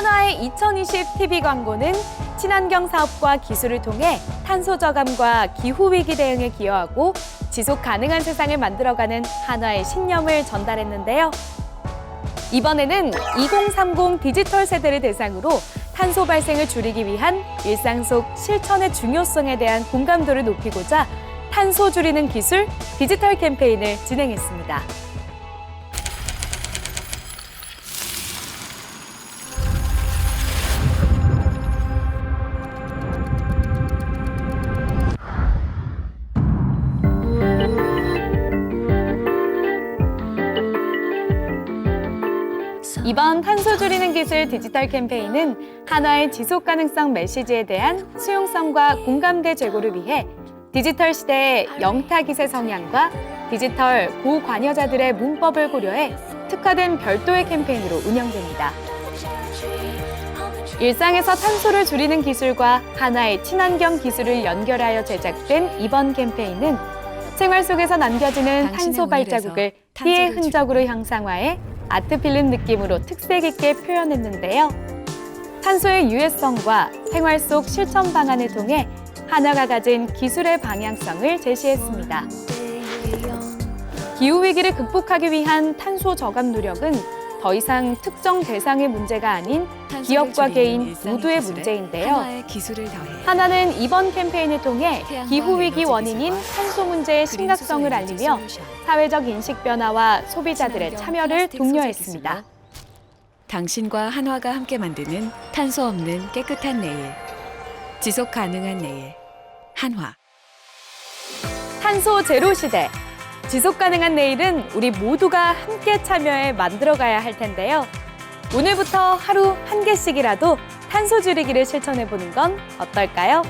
한화의 2020 TV 광고는 친환경 사업과 기술을 통해 탄소 저감과 기후 위기 대응에 기여하고 지속 가능한 세상을 만들어가는 한화의 신념을 전달했는데요. 이번에는 2030 디지털 세대를 대상으로 탄소 발생을 줄이기 위한 일상 속 실천의 중요성에 대한 공감도를 높이고자 탄소 줄이는 기술 디지털 캠페인을 진행했습니다. 이번 탄소 줄이는 기술 디지털 캠페인은 한화의 지속 가능성 메시지에 대한 수용성과 공감대 제고를 위해 디지털 시대의 영타 기세 성향과 디지털 고관여자들의 문법을 고려해 특화된 별도의 캠페인으로 운영됩니다. 일상에서 탄소를 줄이는 기술과 하나의 친환경 기술을 연결하여 제작된 이번 캠페인은 생활 속에서 남겨지는 탄소 발자국을 피해 흔적으로 형상화해 아트 필름 느낌으로 특색 있게 표현했는데요. 탄소의 유해성과 생활 속 실천 방안을 통해 하나가 가진 기술의 방향성을 제시했습니다. 기후 위기를 극복하기 위한 탄소 저감 노력은 더 이상 특정 대상의 문제가 아닌 기업과 개인 모두의 문제인데요. 하나는 이번 캠페인을 통해 태양광 기후 위기 에너지 원인인 탄소 문제의 심각성을 알리며 사회적 인식 변화와 소비자들의 참여를 독려했습니다. 당신과 한화가 함께 만드는 탄소 없는 깨끗한 내일. 지속 가능한 내일. 한화. 탄소 제로 시대. 지속 가능한 내일은 우리 모두가 함께 참여해 만들어가야 할 텐데요. 오늘부터 하루 한 개씩이라도 탄소 줄이기를 실천해 보는 건 어떨까요?